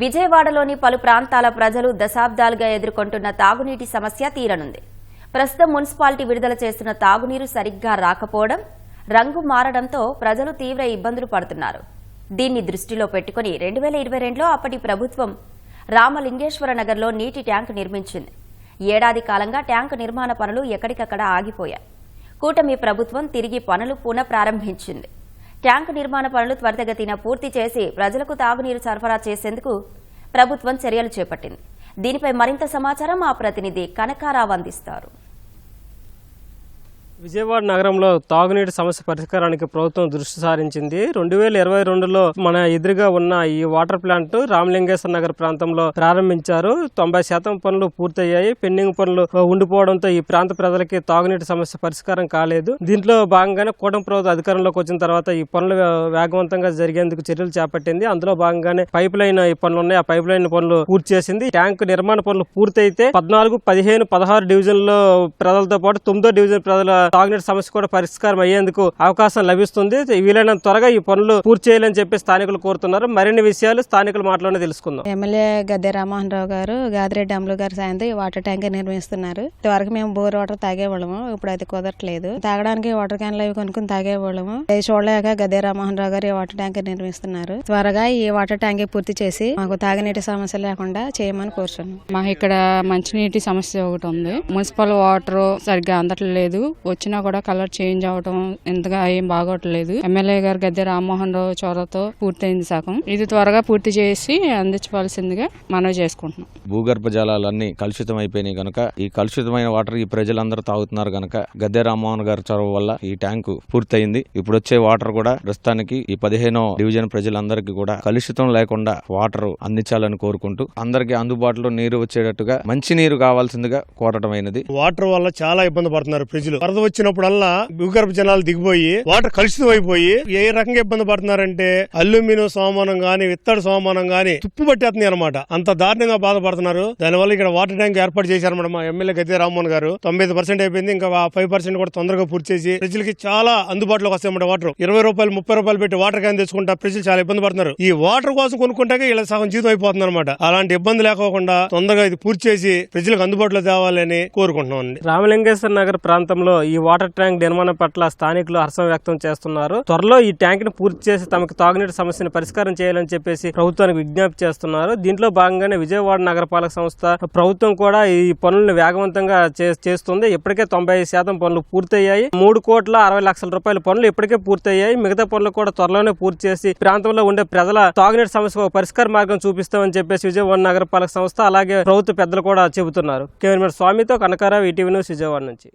విజయవాడలోని పలు ప్రాంతాల ప్రజలు దశాబ్దాలుగా ఎదుర్కొంటున్న తాగునీటి సమస్య తీరనుంది. ప్రస్తుతం మున్సిపాలిటీ విడుదల చేస్తున్న తాగునీరు సరిగ్గా రాకపోవడం రంగు మారడంతో ప్రజలు తీవ్ర ఇబ్బందులు పడుతున్నారు. దీన్ని దృష్టిలో పెట్టుకుని రెండు వేల ఇరవై రెండులో అప్పటి ప్రభుత్వం రామలింగేశ్వర నగర్లో నీటి ట్యాంక్ నిర్మించింది. ఏడాది కాలంగా ట్యాంకు నిర్మాణ పనులు ఎక్కడికక్కడ ఆగిపోయాయి. కూటమి ప్రభుత్వం తిరిగి పనులు పునఃప్రారంభించింది. ట్యాంకు నిర్మాణ పనులు త్వరితగతిన పూర్తి చేసి ప్రజలకు తాగునీరు సరఫరా చేసేందుకు ప్రభుత్వం చర్యలు చేపట్టింది. దీనిపై మరింత సమాచారం మా ప్రతినిధి కనకారావు అందిస్తారు. విజయవాడ నగరంలో తాగునీటి సమస్య పరిష్కారానికి ప్రభుత్వం దృష్టి సారించింది. రెండు వేల ఇరవై రెండులో మన ఎదురుగా ఉన్న ఈ వాటర్ ప్లాంట్ రామలింగేశ్వర నగర్ ప్రాంతంలో ప్రారంభించారు. తొంభై శాతం పనులు పూర్తయ్యాయి. పెండింగ్ పనులు ఉండిపోవడంతో ఈ ప్రాంత ప్రజలకి తాగునీటి సమస్య పరిష్కారం కాలేదు. దీంట్లో భాగంగానే కూటమి ప్రభుత్వం అధికారంలోకి వచ్చిన తర్వాత ఈ పనులు వేగవంతంగా జరిగేందుకు చర్యలు చేపట్టింది. అందులో భాగంగానే పైప్ లైన్ ఈ పనులు ఉన్నాయి. ఆ పైప్ లైన్ పనులు పూర్తి చేసింది. ట్యాంక్ నిర్మాణ పనులు పూర్తయితే పద్నాలుగు పదిహేను పదహారు డివిజన్లో ప్రజలతో పాటు తొమ్మిదో డివిజన్ ప్రజల తాగునీటి సమస్య కూడా పరిష్కారం అయ్యేందుకు అవకాశం లభిస్తుంది. వీలైనంత త్వరగా ఈ పనులు పూర్తి చేయాలని చెప్పి స్థానికులు కోరుతున్నారు. మరిన్ని విషయాలు స్థానికుల మాటలోనే తెలుసుకుందాం. ఎమ్మెల్యే గద్దె రామ్మోహన్ రావు గారు గాదిరెడ్డి అమలు గారి సాయంతో ఈ వాటర్ ట్యాంక్ నిర్మిస్తున్నారు. ఇదివరకు మేము బోర్ వాటర్ తాగేవాళ్ళము ఇప్పుడు అది కుదరట్లేదు. తాగడానికి వాటర్ క్యాన్లు అవి కొనుక్కుని తాగేవాళ్ళము. అది చూడలేక గద్దె రామ్మోహన్ రావు గారు ఈ వాటర్ ట్యాంక్ నిర్మిస్తున్నారు. త్వరగా ఈ వాటర్ ట్యాంక్ పూర్తి చేసి మాకు తాగునీటి సమస్య లేకుండా చేయమని కోరుతున్నాం మాకు ఇక్కడ మంచినీటి సమస్య ఒకటి ఉంది. మున్సిపల్ వాటర్ సరిగ్గా అందట్లేదు. వచ్చినా కూడా కలర్ చేంజ్ అవటం ఎంతగా ఏం బాగోట్లేదు. ఎమ్మెల్యే గారు గద్దె రామ్మోహన్ రావు చొరవతో పూర్తయింది సగం ఇది త్వరగా పూర్తి చేసి అందించవలసిందిగా మనవి చేసుకుంటున్నాం. భూగర్భ జలాలన్నీ కలుషితం అయిపోయినాయి కనుక ఈ కలుషితమైన వాటర్ ఈ ప్రజలందరూ తాగుతున్నారు కనుక గద్దె రామ్మోహన్ గారి చొరవ వల్ల ఈ ట్యాంకు పూర్తయింది. ఇప్పుడు వచ్చే వాటర్ కూడా ప్రస్తుతానికి ఈ పదిహేనో డివిజన్ ప్రజలందరికీ కూడా కలుషితం లేకుండా వాటర్ అందించాలని కోరుకుంటూ అందరికీ అందుబాటులో నీరు వచ్చేటట్టుగా మంచి నీరు కావాల్సిందిగా కోరటమైనది. వాటర్ వల్ల చాలా ఇబ్బంది పడుతున్నారు ప్రజలు. వరద వచ్చినప్పుడల్లా భూగర్భ జలాలు దిగిపోయి వాటర్ కలుషితం అయిపోయి ఏ రకంగా ఇబ్బంది పడుతున్నారంటే అల్యూమినియం సోమానం గాని విత్తడి సోమానం గాని తుప్పు పట్టేస్తుంది అనమాట అంత దారుణంగా బాధపడుతున్నారు. దానివల్ల ఇక్కడ వాటర్ ట్యాంక్ ఏర్పాటు చేశారన్నమాట మా ఎమ్మెల్యే గద్దె రామ్మోహన్ గారు. తొంభై పర్సెంట్ అయిపోయింది. ఇంకా ఫైవ్ పర్సెంట్ కూడా తొందరగా పూర్తి చేసి ప్రజలకి చాలా అందుబాటులోకి వస్తాయన్నమాట వాటర్. ఇరవై రూపాయలు ముప్పై రూపాయలు పెట్టి వాటర్ క్యాన్ తెచ్చుకుంటా ప్రజలు చాలా ఇబ్బంది పడుతున్నారు. ఈ వాటర్ కోసం కొనుక్కుంటే ఇలా సగం జీతం అయిపోతుంది అనమాట అలాంటి ఇబ్బంది లేకోకుండా తొందరగా ఇది పూర్తి చేసి ప్రజలకు అందుబాటులో తేవాలని కోరుకుంటున్నాం రామలింగేశ్వర నగర్ ప్రాంతంలో ఈ ఈ వాటర్ ట్యాంక్ నిర్మాణం పట్ల స్థానికులు హర్షం వ్యక్తం చేస్తున్నారు. త్వరలో ఈ ట్యాంక్ని పూర్తి చేసి తమకు తాగునీటి సమస్యను పరిష్కారం చేయాలని చెప్పేసి ప్రభుత్వానికి విజ్ఞప్తి చేస్తున్నారు. దీంట్లో భాగంగానే విజయవాడ నగరపాలక సంస్థ ప్రభుత్వం కూడా ఈ పనులను వేగవంతంగా చే- చేస్తుంది. ఇప్పటికే తొంభై శాతం పనులు పూర్తయ్యాయి. మూడు కోట్ల అరవై లక్షల రూపాయల పనులు ఇప్పటికే పూర్తయ్యాయి. మిగతా పనులు కూడా త్వరలోనే పూర్తి చేసి ప్రాంతంలో ఉండే ప్రజల తాగునీటి సమస్యకు పరిష్కార మార్గం చూపిస్తామని చెప్పేసి విజయవాడ నగరపాలక సంస్థ అలాగే ప్రభుత్వ పెద్దలు కూడా చెబుతున్నారు. కెమెరామెన్ స్వామితో కనకారావు ఈటీవీ న్యూస్ విజయవాడ నుంచి.